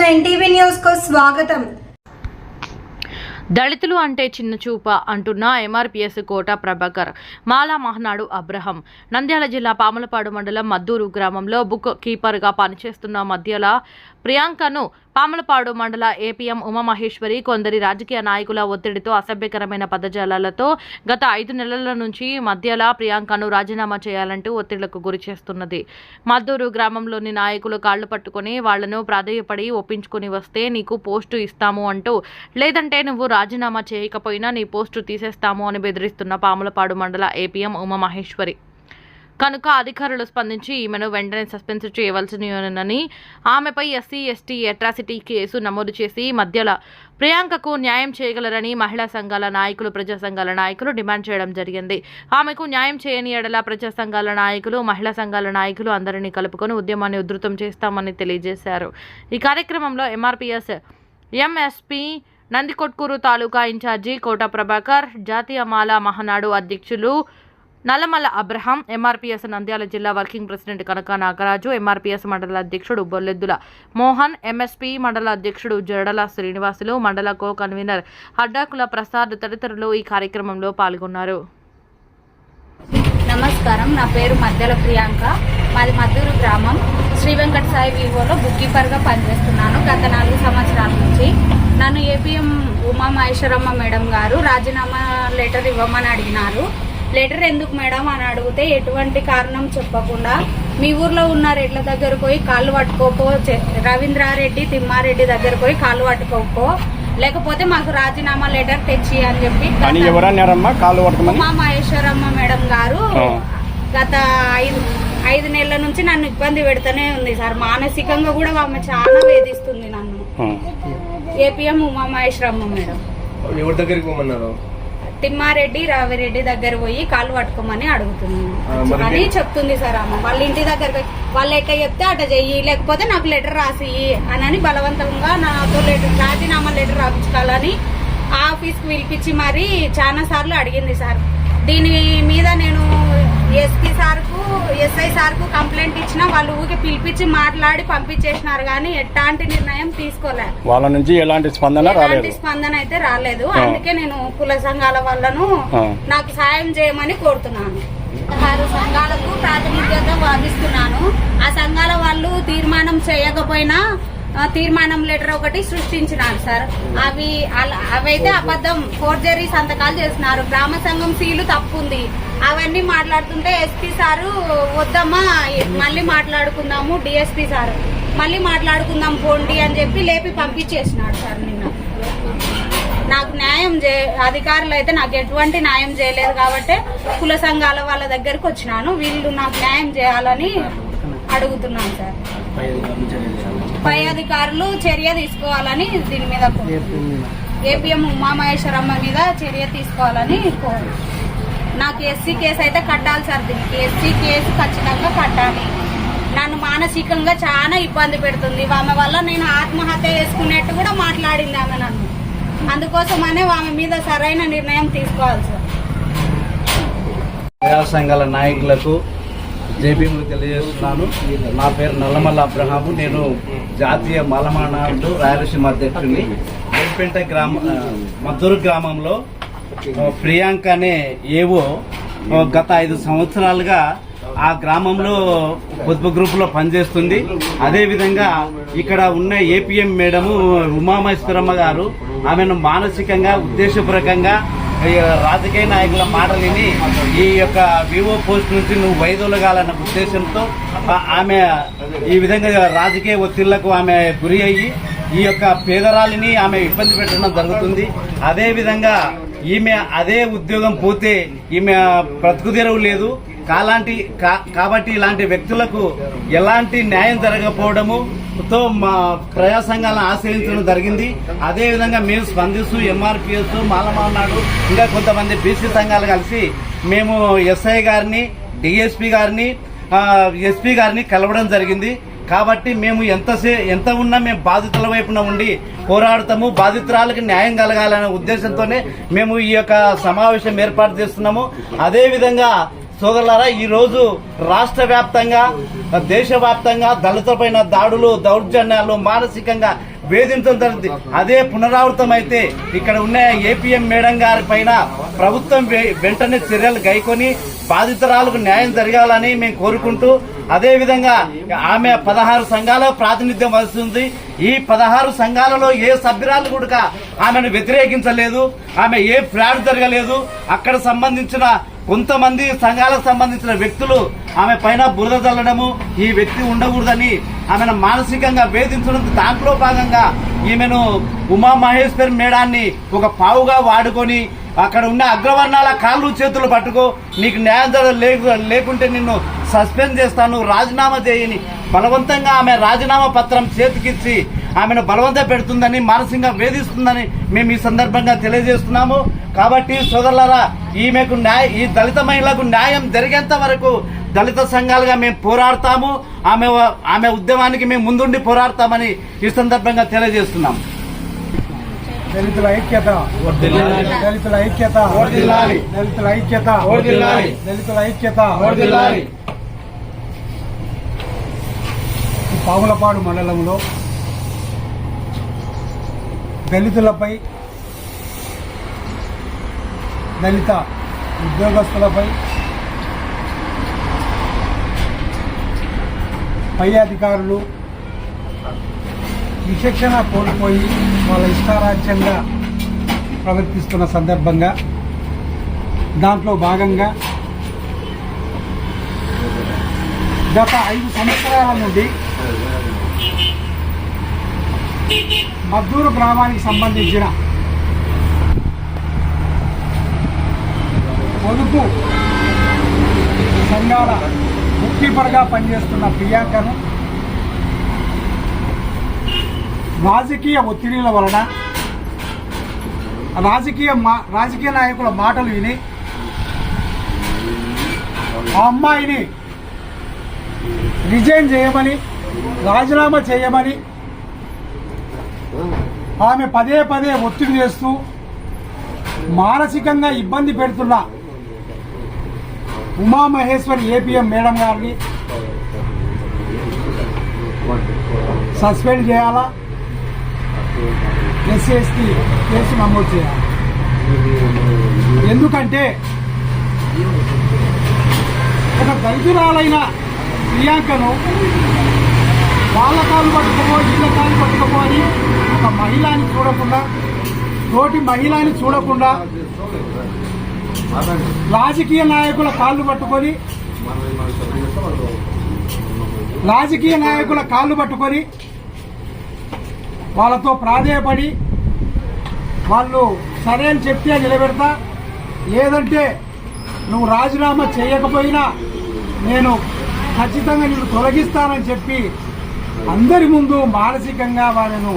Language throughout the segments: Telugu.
నైన్ టీవీ న్యూస్కు స్వాగతం దళితులు అంటే చిన్న చూప అంటున్న ఎంఆర్పిఎస్ కోట ప్రభాకర్ మాలా మహనాడు అబ్రహం. నంద్యాల జిల్లా పాములపాడు మండలం మద్దూరు గ్రామంలో బుక్ కీపర్గా పనిచేస్తున్న మధ్యల ప్రియాంకను పాములపాడు మండల ఏపీఎం ఉమామహేశ్వరి కొందరి రాజకీయ నాయకుల ఒత్తిడితో అసభ్యకరమైన పదజాలాలతో గత ఐదు నెలల నుంచి మధ్యల ప్రియాంకను రాజీనామా చేయాలంటూ ఒత్తిళ్ళకు గురి చేస్తున్నది. మద్దూరు గ్రామంలోని నాయకులు కాళ్ళు పట్టుకుని వాళ్ళను ప్రాధేయపడి ఒప్పించుకుని వస్తే నీకు పోస్టు ఇస్తాము అంటూ లేదంటే నువ్వు రాజీనామా చేయకపోయినా నీ పోస్టు తీసేస్తాము అని బెదిరిస్తున్న పాములపాడు మండల ఏపీఎం ఉమామహేశ్వరి. కనుక అధికారులు స్పందించి ఈమెను వెంటనే సస్పెన్స్ చేయవలసినని ఆమెపై ఎస్సీ ఎస్టీ అట్రాసిటీ కేసు నమోదు చేసి మధ్యలో ప్రియాంకకు న్యాయం చేయగలరని మహిళా సంఘాల నాయకులు ప్రజా సంఘాల నాయకులు డిమాండ్ చేయడం జరిగింది. ఆమెకు న్యాయం చేయని ఎడల ప్రజా సంఘాల నాయకులు మహిళా సంఘాల నాయకులు అందరినీ కలుపుకొని ఉద్యమాన్ని ఉధృతం చేస్తామని తెలియజేశారు. ఈ కార్యక్రమంలో MRPS MSP Nandikotkur taluka incharge Kota Prabhakar జాతీయ మాల మహానాడు అధ్యక్షులు నల్లమల్ల అబ్రహాం ఎంఆర్పీఎస్ నంద్యాల జిల్లా working president Kanaka Nagaraju MRPS మండల అధ్యక్షుడు బొల్లెద్దుల మోహన్ ఎంఎస్పీ మండల అధ్యక్షుడు జడల శ్రీనివాసులు మండల కో కన్వీనర్ హడ్డాకుల ప్రసాద్ తదితరులు ఈ కార్యక్రమంలో పాల్గొన్నారు. నమస్కారం. నా పేరు మధ్యల ప్రియాంక. మాది మద్దూరు గ్రామం. శ్రీ వెంకట సాయి వివోలో బుక్ కీపర్గా పనిచేస్తున్నాను. గత నాలుగు సంవత్సరాల నుంచి నన్ను ఏపీఎం ఉమా మహేశ్వరమ్మ మేడం గారు రాజీనామా లెటర్ ఇవ్వమని అడిగినారు లెటర్ ఎందుకు మేడం అని అడిగితే ఎటువంటి కారణం చెప్పకుండా మీ ఊర్లో ఉన్న రెడ్ల దగ్గర పోయి కాళ్ళు పట్టుకోపో చె- రవీంద్రారెడ్డి తిమ్మారెడ్డి దగ్గర పోయి కాళ్ళు పట్టుకోపో లేకపోతే మాకు రాజీనామా లెటర్ తెచ్చి అని చెప్పి ఉమా మహేశ్వరమ్మ మేడం గారు. గత ఐదు ఐదు నెలల నుంచి నన్ను ఇబ్బంది పెడుతూనే ఉంది సార్ మానసికంగా కూడా ఆమె చాలా వేధిస్తుంది నన్ను. ఏపీఎం ఉమా మహేశ్వరమ్మ మేడం ఎవరి దగ్గరికి పోమన్నారు? తిమ్మారెడ్డి రావిరెడ్డి దగ్గర పోయి కాళ్ళు పట్టుకోమని మరి అని చెప్తుంది సార్ ఆమె. వాళ్ళ ఇంటి దగ్గర వాళ్ళు ఎట్లా చెప్తే అట్లా చెయ్యి లేకపోతే నాకు లెటర్ రాసి అని బలవంతంగా నాతో లెటర్ రాజీనామా లెటర్ రాపించుకోవాలని ఆఫీస్కి పిలిపించి మరి చాలా సార్లు అడిగింది సార్. దీని మీద నేను ఎస్ఐ సార్కు కంప్లైంట్ ఇచ్చినా వాళ్ళు ఊరికి పిలిపించి మాట్లాడి పంపించేసినారు కానీ ఎట్లాంటి నిర్ణయం తీసుకోలే. వాళ్ళ నుంచి ఎలాంటి స్పందన రాలేదు. ఎలాంటి స్పందన అయితే రాలేదు. అందుకే నేను కుల సంఘాల వాళ్ళను ఆ. నాకు సాయం చేయమని కోరుతున్నాను. పదహారు సంఘాలకు ప్రాతినిధ్యత వహిస్తున్నాను ఆ సంఘాల వాళ్ళు తీర్మానం చేయకపోయినా తీర్మానం లెటర్ ఒకటి సృష్టించినారు సార్. అవి అవైతే అబద్ధం ఫోర్జరీ సంతకాలు చేస్తున్నారు గ్రామ సంఘం సీలు తప్పుంది. అవన్నీ మాట్లాడుతుంటే ఎస్పీ సారు వద్దమ్మా మళ్ళీ మాట్లాడుకుందాము డిఎస్పీ సారు. మళ్ళీ మాట్లాడుకుందాం పోండి అని చెప్పి లేపి పంపించేసినాడు సార్ నిన్న. నాకు న్యాయం చే అధికారులు అయితే నాకు ఎటువంటి న్యాయం చేయలేదు కాబట్టి కుల సంఘాల వాళ్ళ దగ్గరికి వచ్చినాను. వీళ్ళు నాకు న్యాయం చేయాలని అడుగుతున్నాను సార్. పై అధికారులు చర్య తీసుకోవాలని దీని మీద ఏపీఎం ఉమామహేశ్వరమ్మ మీద చర్య తీసుకోవాలని కోరు నాకు ఎస్సీ కేసు అయితే కట్టాలి సార్ దీనికి. ఎస్సీ కేసు ఖచ్చితంగా కట్టాలి. నన్ను మానసికంగా చాలా ఇబ్బంది పెడుతుంది. ఆమె వల్ల నేను ఆత్మహత్య చేసుకునేట్టు కూడా మాట్లాడింది ఆమె నన్ను. అందుకోసమనే ఆమె మీద సరైన నిర్ణయం తీసుకోవాలి సార్. సంఘాల నాయకులకు జేబీములు తెలియజేస్తున్నాను. నా పేరు నల్లమల్ల అబ్రహాము. నేను జాతీయ మలమానాడు రాయలసీమ అధ్యక్షుడిని. గోల్పేట గ్రామ మద్దూరు గ్రామంలో ప్రియాంక అనే ఏవో గత ఐదు సంవత్సరాలుగా ఆ గ్రామంలో పొదుపు గ్రూపులో పనిచేస్తుంది. అదేవిధంగా ఇక్కడ ఉన్న ఏపీఎం మేడము ఉమామేశ్వరమ్మ గారు ఆమెను మానసికంగా ఉద్దేశపూర్వకంగా రాజకీయ నాయకుల మాటలు విని ఈ యొక్క వివో పోస్ట్ నుంచి నువ్వు వైదొలగాలన్న ఉద్దేశంతో ఆమె ఈ విధంగా రాజకీయ ఒత్తిళ్ళకు ఆమె గురి అయ్యి ఈ యొక్క పేదరాలిని ఆమె ఇబ్బంది పెట్టడం జరుగుతుంది. అదేవిధంగా ఈమె అదే ఉద్యోగం పోతే ఈమె బ్రతుకు తెరవు లేదు. కాలాంటి కా- కాబట్టి ఇలాంటి వ్యక్తులకు ఎలాంటి న్యాయం జరగకపోవడము తో మా ప్రజా సంఘాలను ఆశ్రయించడం జరిగింది. అదే విధంగా మేము స్పందిస్తూ ఎంఆర్పిఎస్ మాలమానాడు ఇంకా కొంతమంది బీసీ సంఘాలు కలిసి మేము ఎస్ఐ గారిని డిఎస్పి గారిని ఎస్పీ గారిని కలవడం జరిగింది. కాబట్టి మేము ఎంతసే ఎంత ఉన్నా మేము బాధితుల వైపున ఉండి పోరాడతాము. బాధితురాలకు న్యాయం కలగాలనే ఉద్దేశంతోనే మేము ఈ యొక్క సమావేశం ఏర్పాటు చేస్తున్నాము. అదేవిధంగా సోదరులారా ఈ రోజు రాష్ట్ర వ్యాప్తంగా దేశవ్యాప్తంగా దళితులపైన దాడులు దౌర్జన్యాలు మానసికంగా వేధించడం జరిగింది. అదే పునరావృతం అయితే ఇక్కడ ఉన్న ఏపీఎం మేడం గారి పైన ప్రభుత్వం వె- వెంటనే చర్యలు గైకొని బాధితురాలకు న్యాయం జరగాలని మేము కోరుకుంటూ అదే విధంగా ఆమె పదహారు సంఘాల ప్రాతినిధ్యం వహిస్తుంది. ఈ పదహారు సంఘాలలో ఏ సభ్యురాలు కూడా ఆమెను వ్యతిరేకించలేదు. ఆమె ఏ ఫ్రాడ్ జరగలేదు. అక్కడ సంబంధించిన కొంతమంది సంఘాలకు సంబంధించిన వ్యక్తులు ఆమె పైన బురద చల్లడము ఈ వ్యక్తి ఉండకూడదని ఆమెను మానసికంగా వేధించడం దాంట్లో భాగంగా ఈమెను ఉమా మహేశ్వర్ మేడాన్ని ఒక పావుగా వాడుకొని అక్కడ ఉన్న అగ్రవర్ణాల కాళ్ళు చేతులు పట్టుకో నీకు న్యాయం లేకు లేకుంటే నిన్ను సస్పెండ్ చేస్తాను రాజీనామా చేయని బలవంతంగా ఆమె రాజీనామా పత్రం చేతికిచ్చి ఆమెను బలవంత పెడుతుందని మానసికంగా వేధిస్తుందని మేము ఈ సందర్భంగా తెలియజేస్తున్నాము. కాబట్టి సోదరులారా ఈమెకు న్యాయ ఈ దళిత మహిళకు న్యాయం జరిగేంత వరకు దళిత సంఘాలుగా మేము పోరాడతాము. ఆమె ఆమె ఉద్యమానికి మేము ముందుండి పోరాడతామని ఈ సందర్భంగా తెలియజేస్తున్నాం. దళితుల ఐక్యత. దళితుల ఐక్యత. దళితుల ఐక్యత. దళితుల ఐక్యత. ఈ పాములపాడు మండలంలో దళితులపై దళిత ఉద్యోగస్తులపై పై అధికారులు విచక్షణ కోల్పోయి వాళ్ళ ఇష్టారాజ్యంగా ప్రవర్తిస్తున్న సందర్భంగా దాంట్లో భాగంగా గత ఐదు సంవత్సరాల నుండి మద్దూరు గ్రామానికి సంబంధించిన పొదుపు తెలంగాణ బుక్ కీపర్గా పనిచేస్తున్న ప్రియాంకను. రాజకీయ ఒత్తిడిల వలన రాజకీయ మా- రాజకీయ నాయకుల మాటలు విని ఆ అమ్మాయిని రిజైన్ చేయమని రాజీనామా చేయమని ఆమె పదే పదే ఒత్తిడి చేస్తూ మానసికంగా ఇబ్బంది పెడుతున్న ఉమామహేశ్వరి ఏపీఎం మేడం గారిని సస్పెండ్ చేయాలా? ఎస్సీ ఎస్టీ కేసు నమోదు చేయాలి? ఎందుకంటే ఒక దళితురాలైన ప్రియాంకను వాళ్ళ కాలు పట్టుకోపో వీళ్ళ కాలు అని ఒక మహిళని చూడకుండా తోటి మహిళని చూడకుండా రాజకీయ నాయకుల కాళ్ళు పట్టుకొని రాజకీయ నాయకుల కాళ్ళు పట్టుకొని వాళ్ళతో ప్రాధేయపడి వాళ్ళు సరే అని చెప్తే నిలబెడతా. లేదంటే నువ్వు రాజీనామా చేయకపోయినా నేను ఖచ్చితంగా నిన్ను తొలగిస్తానని చెప్పి అందరి ముందు మానసికంగా వాళ్ళను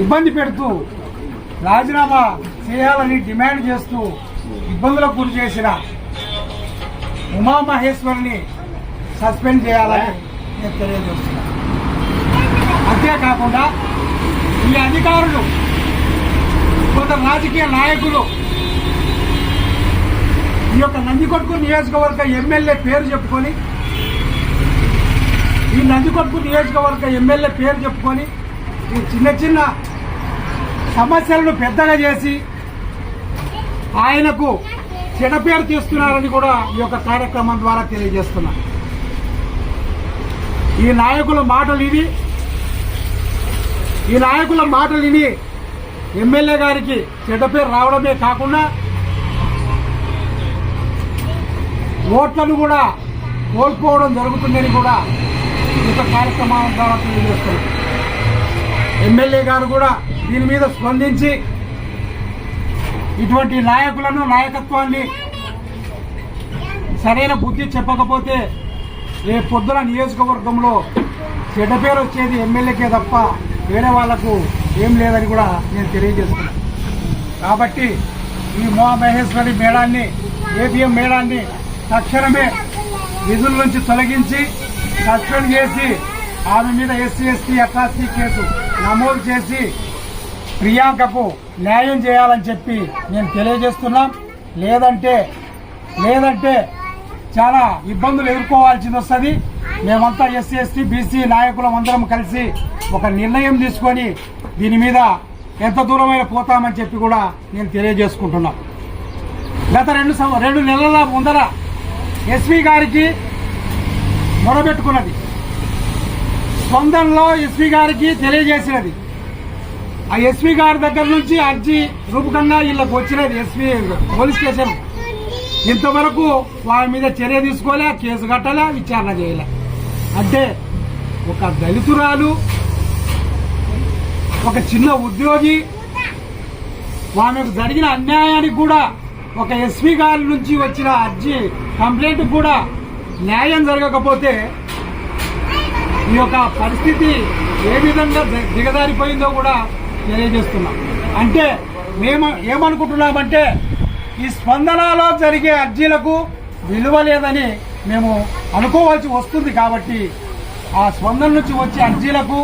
ఇబ్బంది పెడుతూ రాజీనామా చేయాలని డిమాండ్ చేస్తూ ఇబ్బందులకు గురి చేసిన ఉమామహేశ్వరిని సస్పెండ్ చేయాలని నేను తెలియజేస్తున్నాను అంతేకాకుండా ఈ అధికారులు కొందరు రాజకీయ నాయకులు ఈ యొక్క నందికొట్కు నియోజకవర్గ ఎమ్మెల్యే పేరు చెప్పుకొని ఈ నందికొట్కు నియోజకవర్గ ఎమ్మెల్యే పేరు చెప్పుకొని ఈ చిన్న చిన్న సమస్యలను పెద్దగా చేసి ఆయనకు చెడపేరు చేస్తున్నారని కూడా ఈ యొక్క కార్యక్రమం ద్వారా తెలియజేస్తున్నా. ఈ నాయకుల మాటలు ఇవి ఈ నాయకుల మాటలు విని ఎమ్మెల్యే గారికి చెడ్డ పేరు రావడమే కాకుండా ఓట్లను కూడా కోల్పోవడం జరుగుతుందని కూడా ఇంత కార్యక్రమాల కార్యక్రమం ద్వారా తెలియజేస్తున్నారు ఎమ్మెల్యే గారు కూడా దీని మీద స్పందించి ఇటువంటి నాయకులను నాయకత్వాన్ని సరైన బుద్ధి చెప్పకపోతే రేపు పొద్దున నియోజకవర్గంలో చెడ్డ పేరు వచ్చేది ఎమ్మెల్యేకే తప్ప వేరే వాళ్ళకు ఏం లేదని కూడా నేను తెలియజేస్తున్నాను. కాబట్టి ఈ మోహ మహేశ్వరి మేడాన్ని ఏపీఎం మేడాన్ని తక్షణమే విధుల నుంచి తొలగించి సస్పెండ్ చేసి ఆమె మీద ఎస్సీ ఎస్టీ అట్రాసిటీ కేసు నమోదు చేసి ప్రియాంకకు న్యాయం చేయాలని చెప్పి నేను తెలియజేస్తున్నాం. లేదంటే లేదంటే చాలా ఇబ్బందులు ఎదుర్కోవాల్సింది వస్తుంది. మేమంతా ఎస్సీ ఎస్టీ బీసీ నాయకులం అందరం కలిసి ఒక నిర్ణయం తీసుకొని దీని మీద ఎంత దూరమైన పోతామని చెప్పి కూడా నేను తెలియజేసుకుంటున్నాను గత రెండు రెండు నెలల ముందర ఎస్పీ గారికి మొరబెట్టుకున్నది. స్పందనలో ఎస్పీ గారికి తెలియజేసినది. ఆ ఎస్పీ గారి దగ్గర నుంచి అర్జీ రూపకంగా వీళ్ళకి వచ్చినది ఎస్పీ పోలీస్ స్టేషన్. ఇంతవరకు వారి మీద చర్య తీసుకోలే కేసు కట్టలే విచారణ చేయలే. అంటే ఒక దళితురాలు ఒక చిన్న ఉద్యోగి ఆమెకు జరిగిన అన్యాయానికి కూడా ఒక ఎస్పీ గారి నుంచి వచ్చిన అర్జీ కంప్లైంట్ కూడా న్యాయం జరగకపోతే ఈ యొక్క పరిస్థితి ఏ విధంగా ది- దిగజారిపోయిందో కూడా తెలియజేస్తున్నాం. అంటే మేము ఏమనుకుంటున్నామంటే ఈ స్పందనలో జరిగే అర్జీలకు విలువ లేదని మేము అనుకోవాల్సి వస్తుంది కాబట్టి ఆ స్పందన నుంచి వచ్చే అర్జీలకు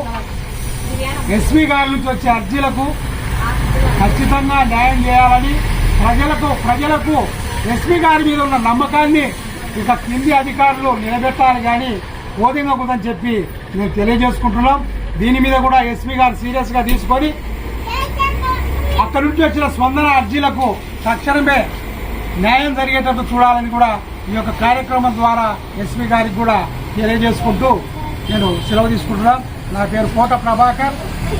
ఎస్పీ గారి నుంచి వచ్చే అర్జీలకు ఖచ్చితంగా న్యాయం చేయాలని ప్రజలకు ప్రజలకు ఎస్పీ గారి మీద ఉన్న నమ్మకాన్ని ఇక కింది అధికారులు నిలబెట్టాలి కానీ ఓదింగకూడదని చెప్పి మేము తెలియజేసుకుంటున్నాం. దీని మీద కూడా ఎస్పీ గారు సీరియస్గా తీసుకొని అక్కడి నుంచి వచ్చిన స్పందన అర్జీలకు తక్షణమే న్యాయం జరిగేటట్టు చూడాలని కూడా ఈ యొక్క కార్యక్రమం ద్వారా ఎస్పీ గారికి కూడా తెలియజేసుకుంటూ నేను సెలవు తీసుకుంటున్నాను నా పేరు Kota Prabhakar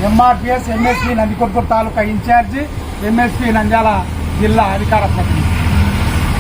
MRPS MSP Nandikotkur taluka incharge MSP Nandyal జిల్లా అధికార ప్రతినిధి.